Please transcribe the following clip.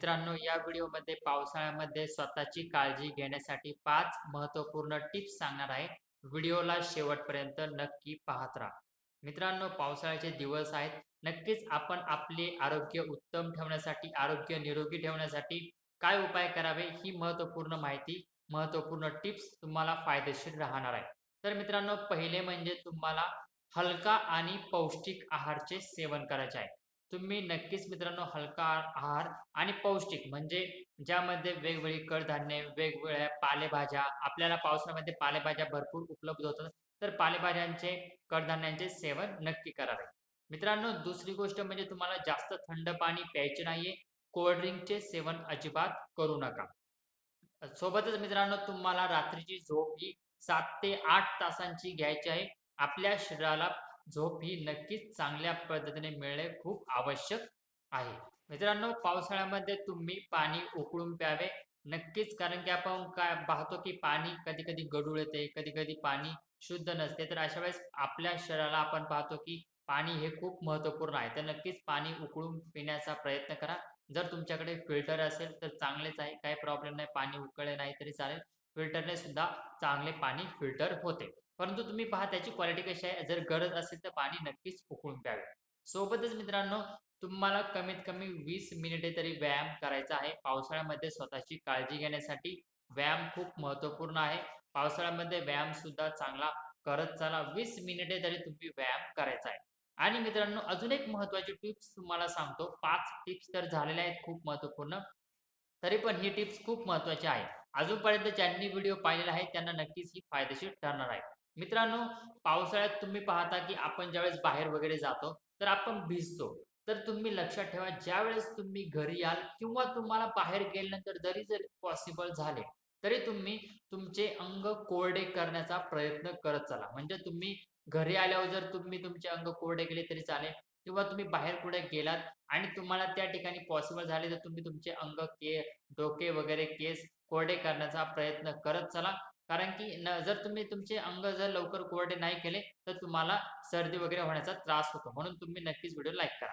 मित्रांनो, या व्हिडिओमध्ये पावसाळ्यामध्ये स्वतःची काळजी घेण्यासाठी पाच महत्त्वपूर्ण टिप्स सांगणार आहे. व्हिडिओला शेवटपर्यंत नक्की पाहत राहा. मित्रांनो, पावसाळ्याचे दिवस आहेत. नक्कीच आपण आपले आरोग्य उत्तम ठेवण्यासाठी, आरोग्य निरोगी ठेवण्यासाठी काय उपाय करावे, ही महत्त्वपूर्ण माहिती, महत्त्वपूर्ण टिप्स तुम्हाला फायदेशीर राहणार आहे. तर मित्रांनो, पहिले म्हणजे तुम्हाला हलका आणि पौष्टिक आहारचे सेवन करायचे आहे. तुम्ही नक्कीच मित्रांनो हलका आहार आणि पौष्टिक म्हणजे ज्यामध्ये वेगवेगळी कडधान्ये, वेगवेगळ्या पालेभाज्या आपल्याला पावसाळ्यामध्ये पालेभाज्या भरपूर उपलब्ध होतात. तर पालेभाज्यांचे, कडधान्यांचे सेवन नक्की करावे. मित्रांनो, दुसरी गोष्ट म्हणजे तुम्हाला जास्त थंड पाणी प्यायचे नाहीये. कोल्ड्रिंकचे सेवन अजिबात करू नका. सोबतच मित्रांनो तुम्हाला रात्रीची झोप ही सात ते आठ तासांची घ्यायची आहे. आपल्या शरीराला झोप ही नक्कीच चांगल्या पद्धतीने मिळणे खूप आवश्यक आहे. मित्रांनो, पावसाळ्यामध्ये तुम्ही पाणी उकळून प्यावे. नक्कीच कारण की आपण काय पाहतो की पाणी कधी-कधी गढूळ येते, कधी-कधी पाणी शुद्ध नसते. तर अशा वेळेस आपल्या शरीराला आपण पाहतो की पाणी हे खूप महत्त्वपूर्ण आहे. तर नक्कीच पाणी उकळून पिण्याचा प्रयत्न करा. जर तुमच्याकडे फिल्टर असेल तर चांगलेच आहे. काही प्रॉब्लेम नाही. पाणी उकळले नाही तरी चालेल. फिल्टरने सुद्धा चांगले पाणी फिल्टर होते. परंतु तुम्ही पहा त्याची क्वालिटी कशी आहे. जर गरज असेल तर पाणी नक्कीच उकळून प्यावे. सोबतच मित्रांनो तुम्हाला कमीत कमी वीस मिनिटे तरी व्यायाम करायचा आहे. पावसाळ्यामध्ये स्वतःची काळजी घेण्यासाठी व्यायाम खूप महत्त्वपूर्ण आहे. पावसाळ्यामध्ये व्यायाम सुद्धा चांगला करत चला. वीस मिनिटे तरी तुम्ही व्यायाम करायचा आहे. आणि मित्रांनो अजून एक महत्त्वाची टिप्स तुम्हाला सांगतो. पाच टिप्स तर झालेल्या आहेत खूप महत्त्वपूर्ण तरी पण ही टिप्स खूप महत्वाची आहे. अजूनपर्यंत ज्यांनी व्हिडिओ पाहिलेला आहे त्यांना नक्कीच ही फायदेशीर ठरणार आहे. मित्रांनो, पावसाळ्यात तुम्ही पाहता की आपण ज्यावेळेस बाहेर वगैरे जातो, तर आपण भिजतो. तर तुम्ही लक्षात ठेवा ज्यावेळेस तुम्ही घरी याल किंवा तुम्हाला बाहेर गेल्यानंतर जरी जर पॉसिबल झाले, तरी तुम्ही तुमचे अंग कोरडे करण्याचा प्रयत्न करत चला. म्हणजे तुम्ही घरी आल्यावर जर तुम्ही तुमचे अंग कोरडे केले तरी चालेल किंवा तुम्ही बाहेर कुठे गेलात आणि तुम्हाला त्या ठिकाणी पॉसिबल झाले तर तुम्ही तुमचे अंग, के डोके वगैरे केस कोरडे करण्याचा प्रयत्न करत चला. कारण की न जर तुम्ही तुमचे अंग जर लवकर कोरडे नाही केले, तर तुम्हाला सर्दी वगैरे होण्याचा त्रास होतो. म्हणून तुम्ही नक्कीच व्हिडिओ लाईक करा.